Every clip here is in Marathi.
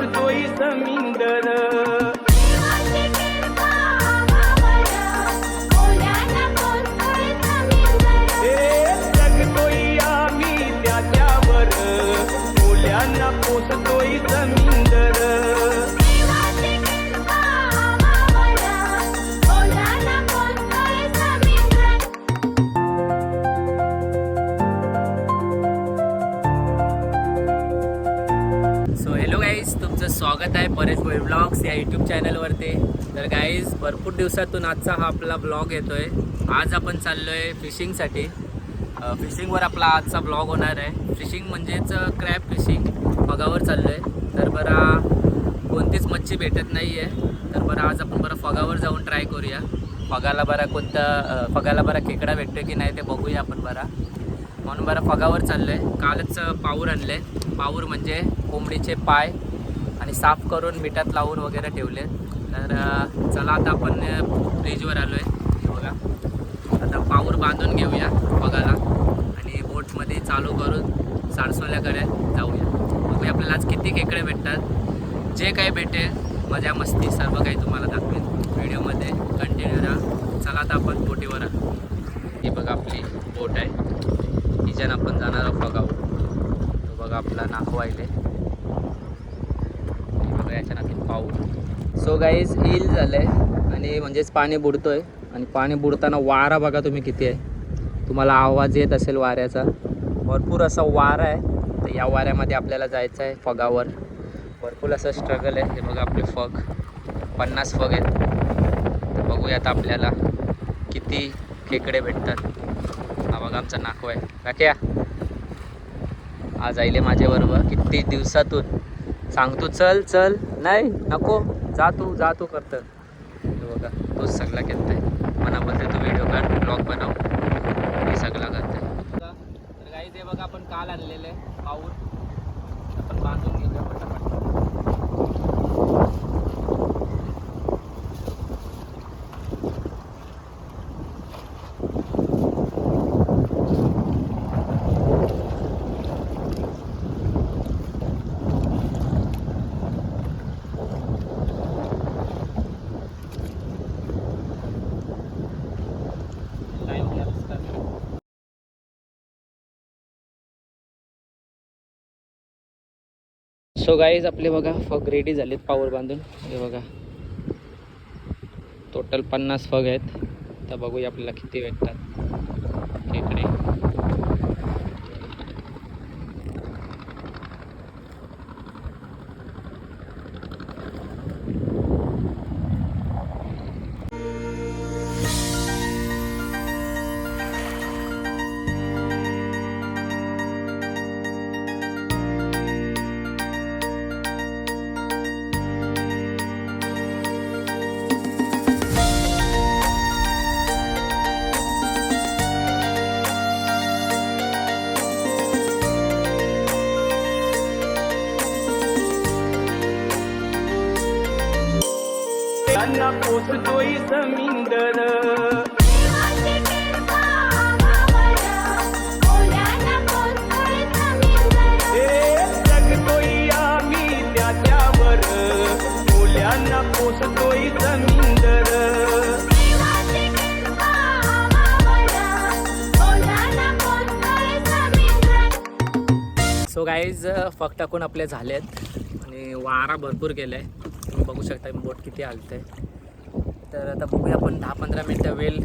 是对生命的 vời! यूट्यूब चॅनलवरती तर गाईज भरपूर दिवसातून आजचा हा आपला ब्लॉग येतो आहे आज आपण चाललो आहे फिशिंगसाठी फिशिंगवर आपला आजचा ब्लॉग होणार आहे. फिशिंग म्हणजेच क्रॅप फिशिंग फगावर चाललो आहे तर बरा कोणतीच मच्छी भेटत नाही आहे तर बरं आज आपण बरं फगावर जाऊन ट्राय करूया. फगाला बरा कोणता फगाला बरा खेकडा भेटतो की नाही ते बघूया आपण बरा. म्हणून बरं फगावर चाललो आहे कालच पाऊर आणलं आहे पाऊर म्हणजे कोंबडीचे पाय. आणि साफ करून मिठात लावून वगैरे ठेवले. तर चला आता आपण ब्रिजवर आलो आहे बघा. आता पाऊर बांधून घेऊया बघायला. आणि बोटमध्ये चालू करून सारसोल्याकडे जाऊया. बघूया आपल्याला आज किती खेकडे भेटतात. जे काही भेटेल मजा मस्ती सर्व काही तुम्हाला दाखवेल व्हिडिओमध्ये. कंटिन्यू राहा. चला आता आपण बोटीवर आलो. ही बघा आपली बोट आहे. हिच्यानं आपण जाणार आहोत बघा. तो बघा आपला नाखवायले हे बघा याच्या नाकीत पाऊस. सो गाईज ईल झालं आहे आणि म्हणजेच पाणी बुडतो आहे आणि पाणी बुडताना वारा बघा तुम्ही किती आहे. तुम्हाला आवाज येत असेल वाऱ्याचा. भरपूर असा वारा आहे. तर या वाऱ्यामध्ये आपल्याला जायचं आहे फगावर. भरपूर असं स्ट्रगल आहे. हे बघा आपले फग. पन्नास फग आहेत. तर बघूयात आपल्याला किती खेकडे भेटतात. हा बघा आमचा नाको आहे. काक्या आज आईले माझ्याबरोबर किती दिवसातून सांगतो चल चल. नाही नको. जा तू जा तू करतं. बघा तोच सगळा करतोय मना बोलते तू व्हिडिओ काढ ब्लॉग बनव. हे सगळा करते तर काही ते बघा आपण काल आहे पाऊल. आपण बांधू घेऊया पटापट टाइम लॅप्स करतो सो गाईज आपले बघा फग रेडी झालेत पावर बांधून. हे बघा. टोटल पन्नास फग आहेत. तर बघूया आपल्याला किती भेटतात. खेकडे गाईज फग टाकून आपले झालेत आणि वारा भरपूर गेला आहे तुम्ही बघू शकता बोट किती हलत आहे तर आता बघूया आपण दहा पंधरा मिनटं वेल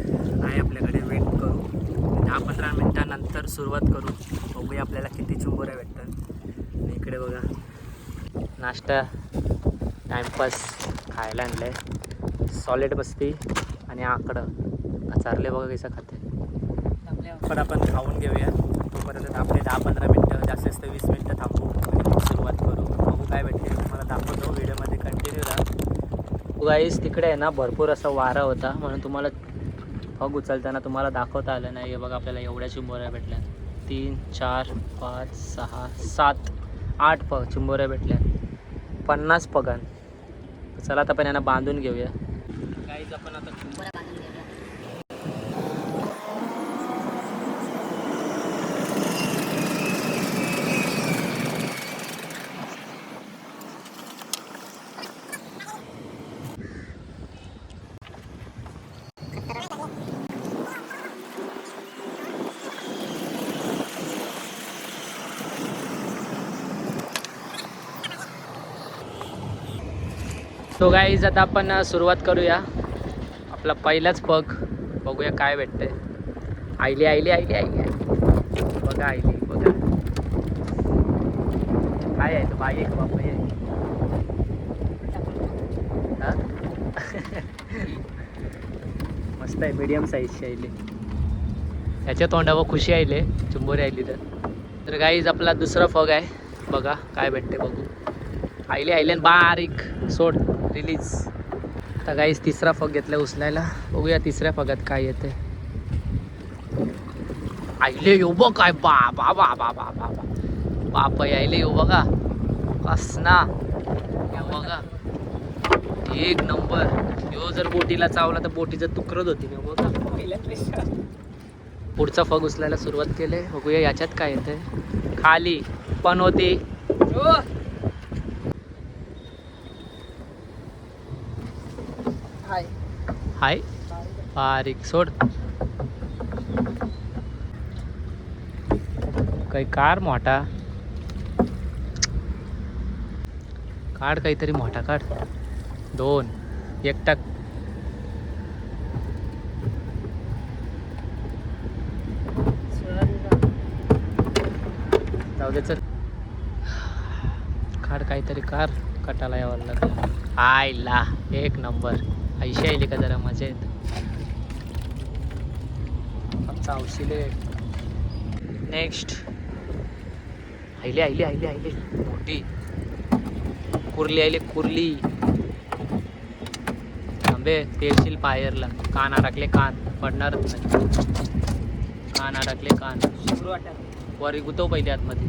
आहे आपल्याकडे. वेट करू. दहा पंधरा मिनटानंतर सुरुवात करू. बघूया आपल्याला किती चुंबोऱ्या भेटतात. आणि इकडे बघा. नाश्ता टाईमपास खायला आणलं आहे सॉलिड बसती आणि आकडं. चारले बघा कसं खाते. पण आपण खाऊन घेऊया. तोपर्यंत आपले दहा पंधरा मिनटं जास्तीत जास्त वीस मिनटं थांबू आणि सुरुवात करू. बघू काय भेटते. तुम्हाला दाखवतो. व्हिडिओमध्ये कंटिन्यू राहा. गाईस तिकडे आहे ना भरपूर असा वारा होता. म्हणून तुम्हाला फग उचलताना तुम्हाला दाखवता आलं नाही. हे बघा आपल्याला एवढ्या चिंबोऱ्या भेटल्या. तीन चार पाच सहा सात आठ पग चिंबोऱ्या भेटल्या. पन्नास पगान चला आता पण यांना बांधून घेऊया. काहीच आपण आता सो गाईज आता आपण सुरुवात करूया. आपला पहिलाच पग बघूया काय भेटतंय. आईली आईली आईली आईली आई बघा आईली बघा. काय आहे तो? बाई आहे बाप? आहे? मस्त आहे मीडियम साईजची आईली याच्या तोंडावर खुशी आईले चुंबोरी आईली तर. तर गाईज आपला दुसरा फग आहे. बघा काय भेटते बघू. आईली आईले आणि बारीक सोड. रिलीज. आता गाईज तिसरा फग घेतलाय उचलायला बघूया तिसऱ्या फगात काय येते आईले येऊ बघ काय बा बा बा बा बा बा बा बाप यायले येऊ बघा कसना येऊ बघा. एक नंबर. यो जर बोटीला चावला तर बोटीचं तुकरत होती ना बघा. पुढचा फग उचलायला सुरुवात केली बघूया याच्यात काय येते खाली. पण होती. हाय. बारीक सोड. काही कार मोठा. काढ काहीतरी मोठा काढ. दोन. एकटा जाऊ दे चल. काढ काहीतरी कार कटाला यावं लागलं. आयला एक नंबर. ऐशी आली का जरा मजेत चावशिले नेक्स्ट आईले आईले आईले आईले. मोठी. कुर्ली आईले कुर्ली. थांबे तेलशील पायरला. कान अडकले कान. पडणारच नाही. कान अडकले कान. वर गुतव पहिले आतमध्ये?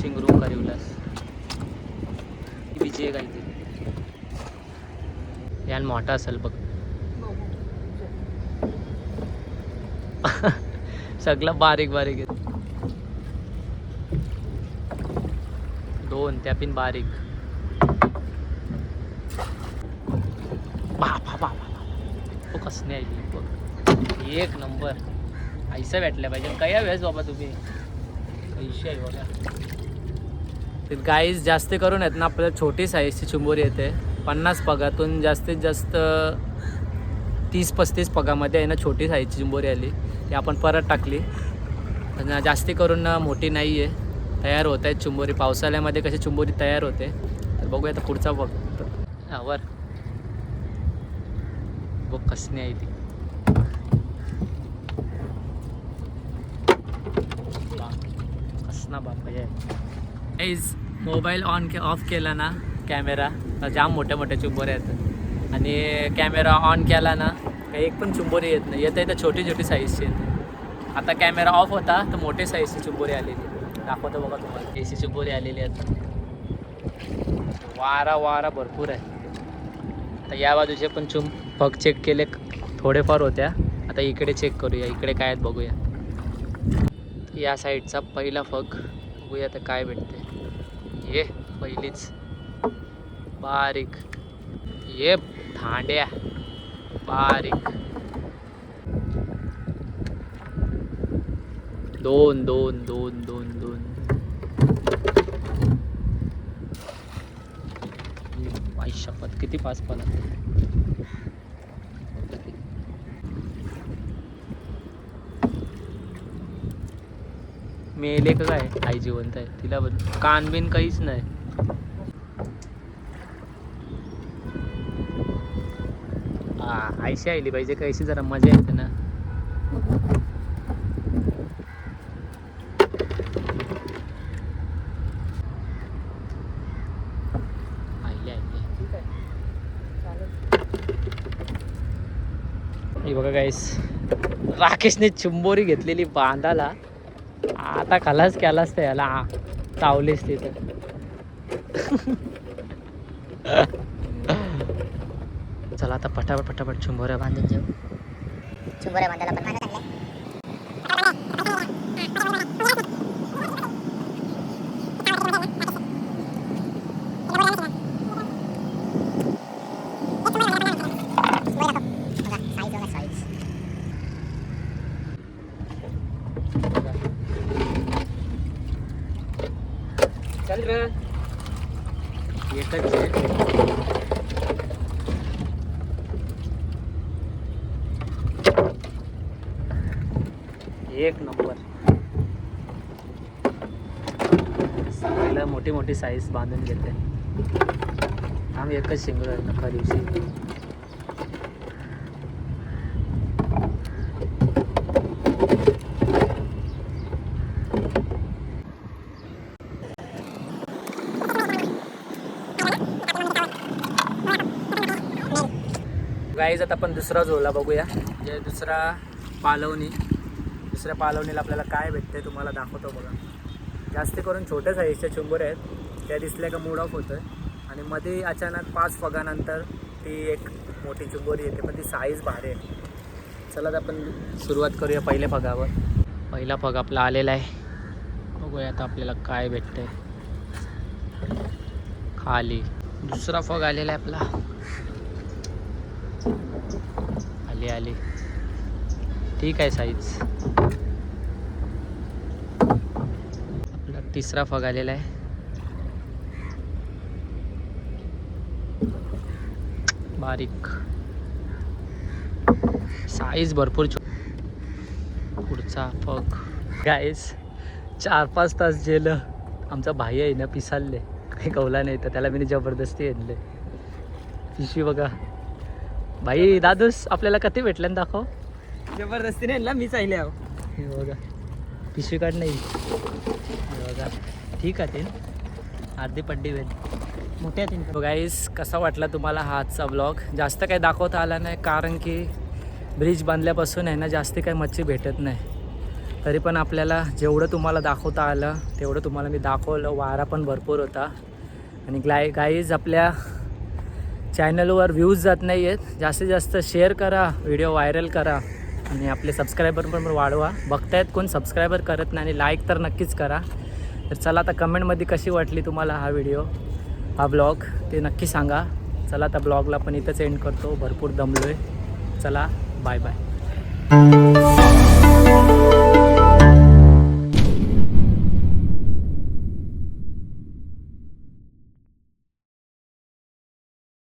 हो शिंगरू करिवलास. विजय काहीतरी यान मोठा असेल बघ. सगळं बारीक बारीक आहे. दोन त्या पिन बारीक. बापा बापा तो कसने आली बघ. एक नंबर. ऐसा भेटल्या पाहिजे. कया वेळेस बाबा तुम्ही? पैसे आहे बघा. गाईज जास्त करून आहेत ना आपल्याला छोटी साईजची चिंबोरी येते. पन्नास पगातून जास्तीत जास्त तीस पस्तीस पगामध्ये आहे ना छोटी साईजची चिंबोरी आली. ती आपण परत टाकली. आणि जास्ती करून मोठी नाही आहे तयार होत आहेत चिंबोरी. पावसाळ्यामध्ये कशी चिंबोरी तयार होते तर बघूया आता पुढचा बघ हा वर. बघ कसली आहे ती. कसना बाप ऐज मोबाईल ऑन के ऑफ केला ना कॅमेरा जाम मोठ्या मोठ्या चुंबोर येतात आणि कॅमेरा ऑन केला ना काही एक पण चुंबोरी येत नाही. येतं तर छोटी छोटी साईजची येते. आता कॅमेरा ऑफ होता तर मोठे साईजची चुंबोरी आलेली. दाखवतो बघा तुम्हाला. सी चुंबोरी आलेली आहेत. वारा वारा भरपूर आहे. आता या बाजूचे पण चुंब फग चेक केले थोडेफार होत्या. आता इकडे चेक करूया. इकडे काय आहेत बघूया. या साईडचा पहिला फग बघूया आता काय भेटते ये पहिलीच. बारीक. ये धांड्या बारीक. दोन दोन दोन दोन दोन. आई शपथ. किती पाच पण मेले का काय आई जिवंत आहे. तिला कान बिन काहीच नाही. हा आयशी आली पाहिजे कैशी जरा मजा येते ना. बघा गाईस राकेशने चिंबोरी घेतलेली बांधाला. आता खालाच केलास ते याला चावलीस तिथं. चला आता पटापट पटापट चुंबोऱ्या बांधून जाऊ. चुंबोऱ्या बांधायला पण माझ्या चल र एकच आहे एक नंबर. सगळ्याला मोठी मोठी साईज बांधून घेते. आम्ही एकच शिंगड आहे नका दिवशी गाईज आता आपण दुसरा झोला बघूया. म्हणजे दुसरा पालवणी. दुसऱ्या पालवणीला आपल्याला काय भेटते तुम्हाला दाखवतो बघा. जास्त करून छोट्या साईजच्या चुंबुऱ्या आहेत. त्या दिसल्या का मूड ऑफ होतं आणि मध्ये अचानक पाच फगानंतर ती एक मोठी चुंबोरी येते पण ती साईज भारी आहे. चला आपण सुरुवात करूया पहिल्या फगावर. पहिला फग आपला आलेला आहे. बघूया आता आपल्याला काय भेटतंय. खाली. दुसरा फग आलेला आहे आपला. आली आली. ठीक आहे साईज. आपला तिसरा फग आलेला आहे. बारीक. साईज भरपूर छो पुढचा फग. गायस चार पाच तास जेलं. आमचा भाई आहे ना पिसालले. काही कवला नाही तर त्याला मी जबरदस्ती आणले. पिशवी बघा. भाई दादूस आपल्याला कधी भेटलं ना दाखव. जबरदस्ती नाही ना मी चालले आहो हे बघा पिशवी काढ नाही हे. बघा ठीक आहे ते. अर्धी पड्डी वेल मोठ्या तीन गाईस कसा वाटला तुम्हाला हा आजचा ब्लॉग जास्त काही दाखवता आला नाही कारण की ब्रिज बांधल्यापासून आहे ना जास्त काही मच्छी भेटत नाही. तरी पण आपल्याला जेवढं तुम्हाला दाखवता आलं तेवढं तुम्हाला मी दाखवलं. वारा पण भरपूर होता. आणि ग्लाय गाईज आपल्या चॅनलवर व्ह्यूज जात नाही आहेत जास्तीत जास्त शेअर करा व्हिडिओ व्हायरल करा. आणि आपले सबस्क्रायबर पण वाढवा. बघतायत कोण सबस्क्रायबर करत नाही आणि लाईक तर नक्कीच करा. तर चला आता कमेंटमध्ये कशी वाटली तुम्हाला हा व्हिडिओ हा ब्लॉग ते नक्की सांगा. चला आता ब्लॉगला पण इथंच एंड करतो. भरपूर दमलो आहे चला बाय बाय